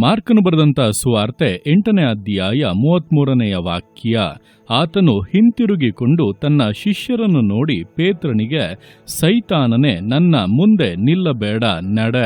ಮಾರ್ಕನು ಬರೆದಂಥ ಸುವಾರ್ತೆ ಎಂಟನೇ ಅಧ್ಯಾಯ ಮೂವತ್ಮೂರನೆಯ ವಾಕ್ಯ. ಆತನು ಹಿಂತಿರುಗಿಕೊಂಡು ತನ್ನ ಶಿಷ್ಯರನ್ನು ನೋಡಿ ಪೇತ್ರನಿಗೆ, ಸೈತಾನನೇ, ನನ್ನ ಮುಂದೆ ನಿಲ್ಲಬೇಡ, ನಡ.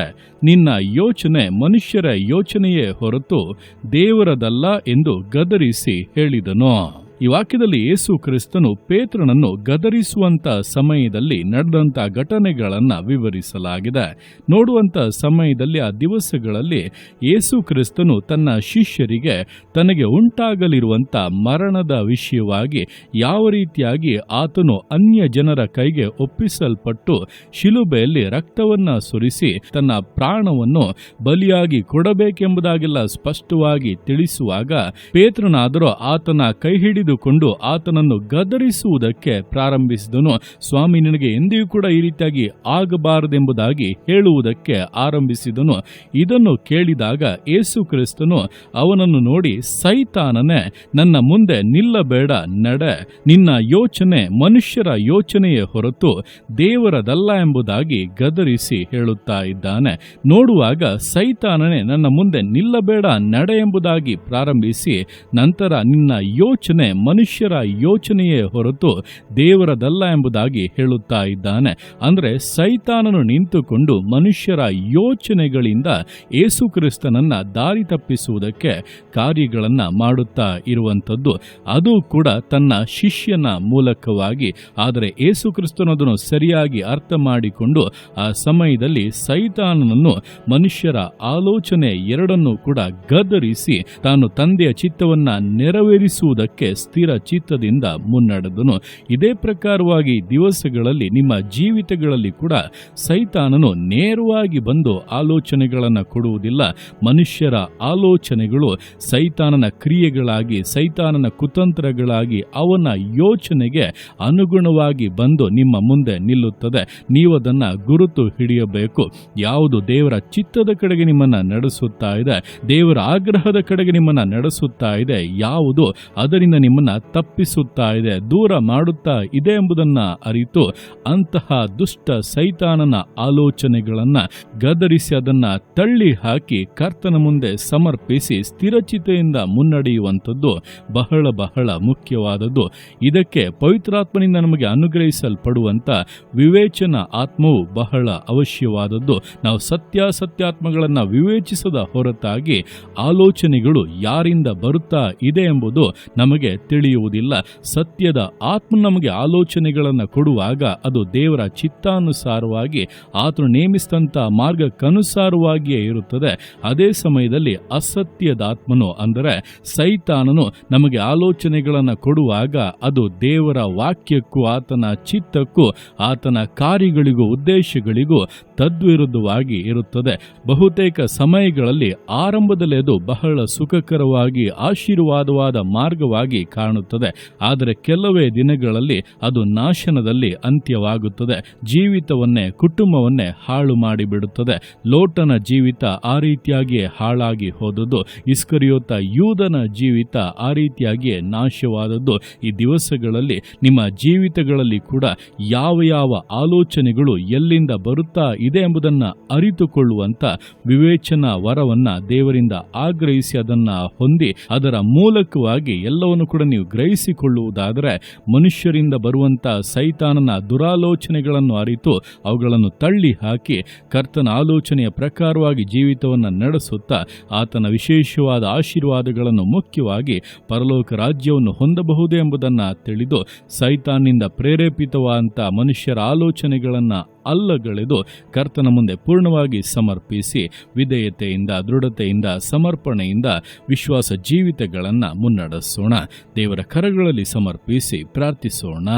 ನಿನ್ನ ಯೋಚನೆ ಮನುಷ್ಯರ ಯೋಚನೆಯೇ ಹೊರತು ದೇವರದಲ್ಲ ಎಂದು ಗದರಿಸಿ ಹೇಳಿದನು. ಈ ವಾಕ್ಯದಲ್ಲಿ ಯೇಸು ಕ್ರಿಸ್ತನು ಪೇತ್ರನನ್ನು ಗದರಿಸುವಂತ ಸಮಯದಲ್ಲಿ ನಡೆದಂತ ಘಟನೆಗಳನ್ನ ವಿವರಿಸಲಾಗಿದೆ. ನೋಡುವಂತ ಸಮಯದಲ್ಲಿ, ಆ ದಿವಸಗಳಲ್ಲಿ ಯೇಸು ಕ್ರಿಸ್ತನು ತನ್ನ ಶಿಷ್ಯರಿಗೆ ತನಗೆ ಉಂಟಾಗಲಿರುವಂತ ಮರಣದ ವಿಷಯವಾಗಿ ಯಾವ ರೀತಿಯಾಗಿ ಆತನು ಅನ್ಯ ಜನರ ಕೈಗೆ ಒಪ್ಪಿಸಲ್ಪಟ್ಟು ಶಿಲುಬೆಯಲ್ಲಿ ರಕ್ತವನ್ನ ಸುರಿಸಿ ತನ್ನ ಪ್ರಾಣವನ್ನು ಬಲಿಯಾಗಿ ಕೊಡಬೇಕೆಂಬುದಾಗೆಲ್ಲ ಸ್ಪಷ್ಟವಾಗಿ ತಿಳಿಸುವಾಗ ಪೇತ್ರನಾದರೂ ಆತನ ಕೈ ಹಿಡಿದುಕೊಂಡು ಆತನನ್ನು ಗದರಿಸುವುದಕ್ಕೆ ಪ್ರಾರಂಭಿಸಿದನು. ಸ್ವಾಮಿ ನಿನಗೆ ಎಂದಿಗೂ ಕೂಡ ಈ ರೀತಿಯಾಗಿ ಆಗಬಾರದೆಂಬುದಾಗಿ ಹೇಳುವುದಕ್ಕೆ ಆರಂಭಿಸಿದನು. ಇದನ್ನು ಕೇಳಿದಾಗ ಯೇಸು ಕ್ರಿಸ್ತನು ಅವನನ್ನು ನೋಡಿ, ಸೈತಾನನೇ, ನನ್ನ ಮುಂದೆ ನಿಲ್ಲಬೇಡ, ನಡೆ. ನಿನ್ನ ಯೋಚನೆ ಮನುಷ್ಯರ ಯೋಚನೆಯೇ ಹೊರತು ದೇವರದಲ್ಲ ಎಂಬುದಾಗಿ ಗದರಿಸಿ ಹೇಳುತ್ತಾ ಇದ್ದಾನೆ. ನೋಡುವಾಗ ಸೈತಾನನೇ, ನನ್ನ ಮುಂದೆ ನಿಲ್ಲಬೇಡ, ನಡೆ ಎಂಬುದಾಗಿ ಪ್ರಾರಂಭಿಸಿ, ನಂತರ ನಿನ್ನ ಯೋಚನೆ ಮನುಷ್ಯರ ಯೋಚನೆಯೇ ಹೊರತು ದೇವರದಲ್ಲ ಎಂಬುದಾಗಿ ಹೇಳುತ್ತಾ ಇದ್ದಾನೆ. ಅಂದ್ರೆ ಸೈತಾನನು ನಿಂತುಕೊಂಡು ಮನುಷ್ಯರ ಯೋಚನೆಗಳಿಂದ ಏಸು ಕ್ರಿಸ್ತನನ್ನ ದಾರಿ ತಪ್ಪಿಸುವುದಕ್ಕೆ ಕಾರ್ಯಗಳನ್ನ ಮಾಡುತ್ತಾ ಇರುವಂಥದ್ದು. ಅದು ಕೂಡ ತನ್ನ ಶಿಷ್ಯನ ಮೂಲಕವಾಗಿ. ಆದರೆ ಏಸು ಕ್ರಿಸ್ತನು ಸರಿಯಾಗಿ ಅರ್ಥ ಮಾಡಿಕೊಂಡು ಆ ಸಮಯದಲ್ಲಿ ಸೈತಾನನನ್ನು ಮನುಷ್ಯರ ಆಲೋಚನೆ ಎರಡನ್ನೂ ಕೂಡ ಗದರಿಸಿ ತಾನು ತಂದೆಯ ಚಿತ್ತವನ್ನ ನೆರವೇರಿಸುವುದಕ್ಕೆ ಸ್ಥಿರ ಚಿತ್ತದಿಂದ ಮುನ್ನಡೆದನು. ಇದೇ ಪ್ರಕಾರವಾಗಿ ದಿವಸಗಳಲ್ಲಿ ನಿಮ್ಮ ಜೀವಿತಗಳಲ್ಲಿ ಕೂಡ ಸೈತಾನನು ನೇರವಾಗಿ ಬಂದು ಆಲೋಚನೆಗಳನ್ನು ಕೊಡುವುದಿಲ್ಲ. ಮನುಷ್ಯರ ಆಲೋಚನೆಗಳು ಸೈತಾನನ ಕ್ರಿಯೆಗಳಾಗಿ, ಸೈತಾನನ ಕುತಂತ್ರಗಳಾಗಿ, ಅವನ ಯೋಚನೆಗೆ ಅನುಗುಣವಾಗಿ ಬಂದು ನಿಮ್ಮ ಮುಂದೆ ನಿಲ್ಲುತ್ತದೆ. ನೀವು ಅದನ್ನು ಗುರುತು ಹಿಡಿಯಬೇಕು. ಯಾವುದು ದೇವರ ಚಿತ್ತದ ಕಡೆಗೆ ನಿಮ್ಮನ್ನ ನಡೆಸುತ್ತಾ ಇದೆ, ದೇವರ ಆಗ್ರಹದ ಕಡೆಗೆ ನಿಮ್ಮನ್ನ ನಡೆಸುತ್ತಾ ಇದೆ, ಯಾವುದು ಅದರಿಂದ ನಿಮ್ಮನ್ನ ತಪ್ಪಿಸುತ್ತಾ ಇದೆ, ದೂರ ಮಾಡುತ್ತಾ ಇದೆ ಎಂಬುದನ್ನ ಅರಿತು ಅಂತಹ ದುಷ್ಟ ಸೈತಾನನ ಆಲೋಚನೆಗಳನ್ನ ಗದರಿಸಿ ಅದನ್ನ ತಳ್ಳಿ ಹಾಕಿ ಕರ್ತನ ಮುಂದೆ ಸಮರ್ಪಿಸಿ ಸ್ಥಿರಚಿತೆಯಿಂದ ಮುನ್ನಡೆಯುವಂಥದ್ದು ಬಹಳ ಬಹಳ ಮುಖ್ಯವಾದದ್ದು. ಇದಕ್ಕೆ ಪವಿತ್ರಾತ್ಮನಿಂದ ನಮಗೆ ಅನುಗ್ರಹಿಸಲ್ಪಡುವಂತ ವಿವೇಚನ ಆತ್ಮವು ಬಹಳ ಅವಶ್ಯವಾದದ್ದು. ನಾವು ಸತ್ಯಾಸತ್ಯಾತ್ಮಗಳನ್ನು ವಿವೇಚಿಸದ ಹೊರತಾಗಿ ಆಲೋಚನೆಗಳು ಯಾರಿಂದ ಬರುತ್ತಾ ಇದೆ ಎಂಬುದು ನಮಗೆ ತಿಳಿಯುವುದಿಲ್ಲ. ಸತ್ಯದ ಆತ್ಮ ನಮಗೆ ಆಲೋಚನೆಗಳನ್ನು ಕೊಡುವಾಗ ಅದು ದೇವರ ಚಿತ್ತಾನುಸಾರವಾಗಿ, ಆತನು ನೇಮಿಸಿದಂಥ ಮಾರ್ಗಕ್ಕನುಸಾರವಾಗಿಯೇ ಇರುತ್ತದೆ. ಅದೇ ಸಮಯದಲ್ಲಿ ಅಸತ್ಯದ ಆತ್ಮನು ಅಂದರೆ ಸೈತಾನನು ನಮಗೆ ಆಲೋಚನೆಗಳನ್ನು ಕೊಡುವಾಗ ಅದು ದೇವರ ವಾಕ್ಯಕ್ಕೂ ಆತನ ಚಿತ್ತಕ್ಕೂ, ಆತನ ಕಾರ್ಯಗಳಿಗೂ, ಉದ್ದೇಶಗಳಿಗೂ ತದ್ವಿರುದ್ಧವಾಗಿ ಇರುತ್ತದೆ. ಬಹುತೇಕ ಸಮಯಗಳಲ್ಲಿ ಆರಂಭದಲ್ಲಿ ಅದು ಬಹಳ ಸುಖಕರವಾಗಿ, ಆಶೀರ್ವಾದವಾದ ಮಾರ್ಗವಾಗಿ ಕಾಣುತ್ತದೆ. ಆದರೆ ಕೆಲವೇ ದಿನಗಳಲ್ಲಿ ಅದು ನಾಶನದಲ್ಲಿ ಅಂತ್ಯವಾಗುತ್ತದೆ. ಜೀವಿತವನ್ನೇ, ಕುಟುಂಬವನ್ನೇ ಹಾಳು ಮಾಡಿಬಿಡುತ್ತದೆ. ಲೋಟನ ಜೀವಿತ ಆ ರೀತಿಯಾಗಿಯೇ ಹಾಳಾಗಿ ಹೋದದ್ದು ಇಸ್ಕರಿಯೋತ ಯೂದನ ಜೀವಿತ ಆ ರೀತಿಯಾಗಿಯೇ ನಾಶವಾದದ್ದು. ಈ ದಿವಸಗಳಲ್ಲಿ ನಿಮ್ಮ ಜೀವಿತಗಳಲ್ಲಿ ಕೂಡ ಯಾವ ಯಾವ ಆಲೋಚನೆಗಳು ಎಲ್ಲಿಂದ ಬರುತ್ತಾ ಇದೆ ಎಂಬುದನ್ನು ಅರಿತುಕೊಳ್ಳುವಂತ ವಿವೇಚನಾ ವರವನ್ನ ದೇವರಿಂದ ಆಗ್ರಹಿಸಿ ಅದನ್ನ ಹೊಂದಿ ಅದರ ಮೂಲಕವಾಗಿ ಎಲ್ಲವನ್ನು ಕೂಡ ನೀವು ಗ್ರಹಿಸಿಕೊಳ್ಳುವುದಾದರೆ ಮನುಷ್ಯರಿಂದ ಬರುವಂಥ ಸೈತಾನನ ದುರಾಲೋಚನೆಗಳನ್ನು ಅರಿತು ಅವುಗಳನ್ನು ತಳ್ಳಿ ಹಾಕಿ ಕರ್ತನ ಆಲೋಚನೆಯ ಪ್ರಕಾರವಾಗಿ ಜೀವಿತವನ್ನು ನಡೆಸುತ್ತಾ ಆತನ ವಿಶೇಷವಾದ ಆಶೀರ್ವಾದಗಳನ್ನು ಮುಖ್ಯವಾಗಿ ಪರಲೋಕ ರಾಜ್ಯವನ್ನು ಹೊಂದಬಹುದು ಎಂಬುದನ್ನು ತಿಳಿದು ಸೈತಾನಿಂದ ಪ್ರೇರೇಪಿತವಾದಂಥ ಮನುಷ್ಯರ ಆಲೋಚನೆಗಳನ್ನು ಅಲ್ಲಗಳೆದು ಕರ್ತನ ಮುಂದೆ ಪೂರ್ಣವಾಗಿ ಸಮರ್ಪಿಸಿ ವಿಧೇಯತೆಯಿಂದ, ದೃಢತೆಯಿಂದ, ಸಮರ್ಪಣೆಯಿಂದ ವಿಶ್ವಾಸ ಜೀವಿತಗಳನ್ನು ಮುನ್ನಡೆಸೋಣ. ದೇವರ ಕರಗಳಲ್ಲಿ ಸಮರ್ಪಿಸಿ ಪ್ರಾರ್ಥಿಸೋಣ.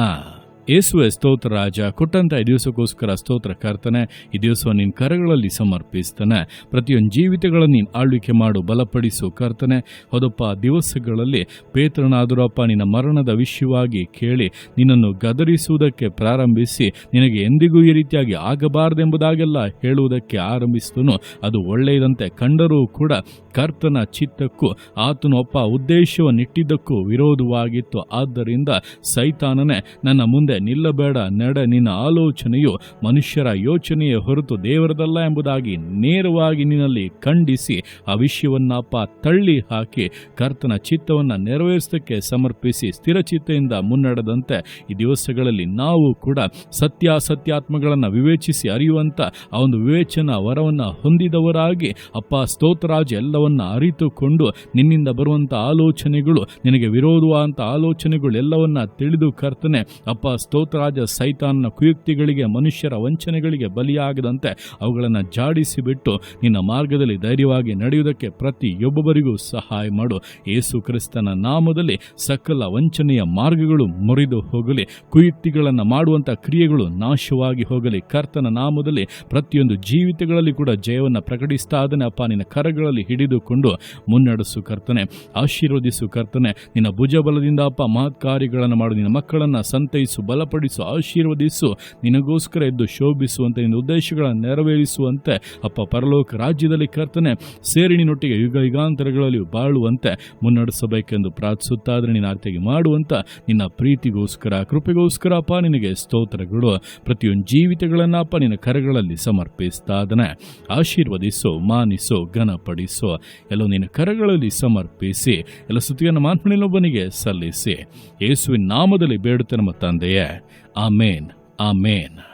ಯೇಸುವೆ ಸ್ತೋತ್ರ ರಾಜ, ಕೊಟ್ಟಂತ ಈ ದಿವಸಕ್ಕೋಸ್ಕರ ಸ್ತೋತ್ರ ಕರ್ತನೆ, ಈ ದಿವಸ ನಿನ್ನ ಕರಗಳಲ್ಲಿ ಸಮರ್ಪಿಸ್ತಾನೆ. ಪ್ರತಿಯೊಂದು ಜೀವಿತಗಳನ್ನು ನೀನು ಆಳ್ವಿಕೆ ಮಾಡು, ಬಲಪಡಿಸು ಕರ್ತನೆ. ಹೌದಪ್ಪ, ದಿವಸಗಳಲ್ಲಿ ಪೇತ್ರನಾದರಪ್ಪ, ನಿನ್ನ ಮರಣದ ವಿಷಯವಾಗಿ ಕೇಳಿ, ನಿನ್ನನ್ನು ಗದರಿಸುವುದಕ್ಕೆ ಪ್ರಾರಂಭಿಸಿ, ನಿನಗೆ ಎಂದಿಗೂ ಈ ರೀತಿಯಾಗಿ ಆಗಬಾರದೆಂಬುದಾಗೆಲ್ಲ ಹೇಳುವುದಕ್ಕೆ ಆರಂಭಿಸಿದನು ಅದು ಒಳ್ಳೆಯದಂತೆ ಕಂಡರೂ ಕೂಡ ಕರ್ತನ ಚಿತ್ತಕ್ಕೂ ಆತನೊಪ್ಪ ಉದ್ದೇಶವನ್ನಿಟ್ಟಿದ್ದಕ್ಕೂ ವಿರೋಧವಾಗಿತ್ತು. ಆದ್ದರಿಂದ ಸೈತಾನನೇ, ನನ್ನ ಮುಂದೆ ನಿಲ್ಲಬೇಡ, ನಡೆ ನಿನ್ನ ಆಲೋಚನೆಯು ಮನುಷ್ಯರ ಯೋಚನೆಯ ಹೊರತು ದೇವರದಲ್ಲ ಎಂಬುದಾಗಿ ನೇರವಾಗಿ ನಿನ್ನಲ್ಲಿ ಖಂಡಿಸಿ ಆ ವಿಷಯವನ್ನಪ್ಪ ತಳ್ಳಿ ಹಾಕಿ ಕರ್ತನ ಚಿತ್ತವನ್ನ ನೆರವೇರಿಸಕ್ಕೆ ಸಮರ್ಪಿಸಿ ಸ್ಥಿರಚಿತ್ತೆಯಿಂದ ಮುನ್ನಡೆದಂತೆ ಈ ದಿವಸಗಳಲ್ಲಿ ನಾವು ಕೂಡ ಸತ್ಯಾಸತ್ಯಾತ್ಮಗಳನ್ನು ವಿವೇಚಿಸಿ ಅರಿಯುವಂತ ಆ ಒಂದು ವಿವೇಚನಾ ವರವನ್ನ ಹೊಂದಿದವರಾಗಿ ಅಪ್ಪ ಸ್ತೋತ್ರರಾಜ ಎಲ್ಲವನ್ನ ಅರಿತುಕೊಂಡು ನಿನ್ನಿಂದ ಬರುವಂತ ಆಲೋಚನೆಗಳು, ನಿನಗೆ ವಿರೋಧವಾದಂಥ ಆಲೋಚನೆಗಳು ಎಲ್ಲವನ್ನ ತಿಳಿದು ಕರ್ತನೆ ಅಪ್ಪ ಸ್ತೋತ್ರರಾಜ ಸೈತಾನನ ಕುಯುಕ್ತಿಗಳಿಗೆ, ಮನುಷ್ಯರ ವಂಚನೆಗಳಿಗೆ ಬಲಿಯಾಗದಂತೆ ಅವುಗಳನ್ನು ಜಾಡಿಸಿ ಬಿಟ್ಟು ನಿನ್ನ ಮಾರ್ಗದಲ್ಲಿ ಧೈರ್ಯವಾಗಿ ನಡೆಯುವುದಕ್ಕೆ ಪ್ರತಿಯೊಬ್ಬರಿಗೂ ಸಹಾಯ ಮಾಡು. ಯೇಸು ಕ್ರಿಸ್ತನ ನಾಮದಲ್ಲಿ ಸಕಲ ವಂಚನೆಯ ಮಾರ್ಗಗಳು ಮುರಿದು ಹೋಗಲಿ. ಕುಯುಕ್ತಿಗಳನ್ನು ಮಾಡುವಂಥ ಕ್ರಿಯೆಗಳು ನಾಶವಾಗಿ ಹೋಗಲಿ. ಕರ್ತನ ನಾಮದಲ್ಲಿ ಪ್ರತಿಯೊಂದು ಜೀವಿತಗಳಲ್ಲಿ ಕೂಡ ಜಯವನ್ನು ಪ್ರಕಟಿಸ್ತಾ ಅದನ್ನು ಅಪ್ಪ, ನಿನ್ನ ಕರಗಳಲ್ಲಿ ಹಿಡಿದುಕೊಂಡು ಮುನ್ನಡೆಸು ಕರ್ತನೆ. ಆಶೀರ್ವದಿಸು ಕರ್ತನೆ. ನಿನ್ನ ಭುಜಬಲದಿಂದ ಅಪ್ಪ ಮಹತ್ ಮಾಡು. ನಿನ್ನ ಮಕ್ಕಳನ್ನು ಸಂತೈಸು ಬಲಪಡಿಸು ಆಶೀರ್ವದಿಸು. ನಿನಗೋಸ್ಕರ ಎದ್ದು ಶೋಭಿಸುವಂತೆ, ನಿನ್ನ ಉದ್ದೇಶಗಳನ್ನು ನೆರವೇರಿಸುವಂತೆ. ಅಪ್ಪ, ಪರಲೋಕ ರಾಜ್ಯದಲ್ಲಿ ಕರ್ತನೆ ಸೇರಿಣಿನೊಟ್ಟಿಗೆ ಯುಗ ಯುಗಾಂತರಗಳಲ್ಲಿ ಬಾಳುವಂತೆ. ಮುನ್ನಡೆಸಬೇಕೆಂದು ಪ್ರಾರ್ಥಿಸುತ್ತಾದರೆ ನೀನು ಆರ್ತಿಗೆ ಮಾಡುವಂತ, ನಿನ್ನ ಪ್ರೀತಿಗೋಸ್ಕರ, ಕೃಪೆಗೋಸ್ಕರ ಅಪ್ಪ, ನಿನಗೆ ಸ್ತೋತ್ರಗಳು. ಪ್ರತಿಯೊಂದು ಜೀವಿತಗಳನ್ನ ಅಪ್ಪ, ನಿನ್ನ ಕರಗಳಲ್ಲಿ ಸಮರ್ಪಿಸ್ತಾದನೆ. ಆಶೀರ್ವದಿಸು, ಮಾನಿಸು, ಘನಪಡಿಸು. ಎಲ್ಲ ನಿನ್ನ ಕರಗಳಲ್ಲಿ ಸಮರ್ಪಿಸಿ. ಎಲ್ಲ ಸ್ತುತಿಯನ್ನು ಮಾನ್ಮಣಿನೊಬ್ಬನಿಗೆ ಸಲ್ಲಿಸಿ. ಯೇಸುವಿನ ನಾಮದಲ್ಲಿ ಬೇಡುತ್ತೆ ನಮ್ಮ ತಂದೆಯೇ. Amen. Amen.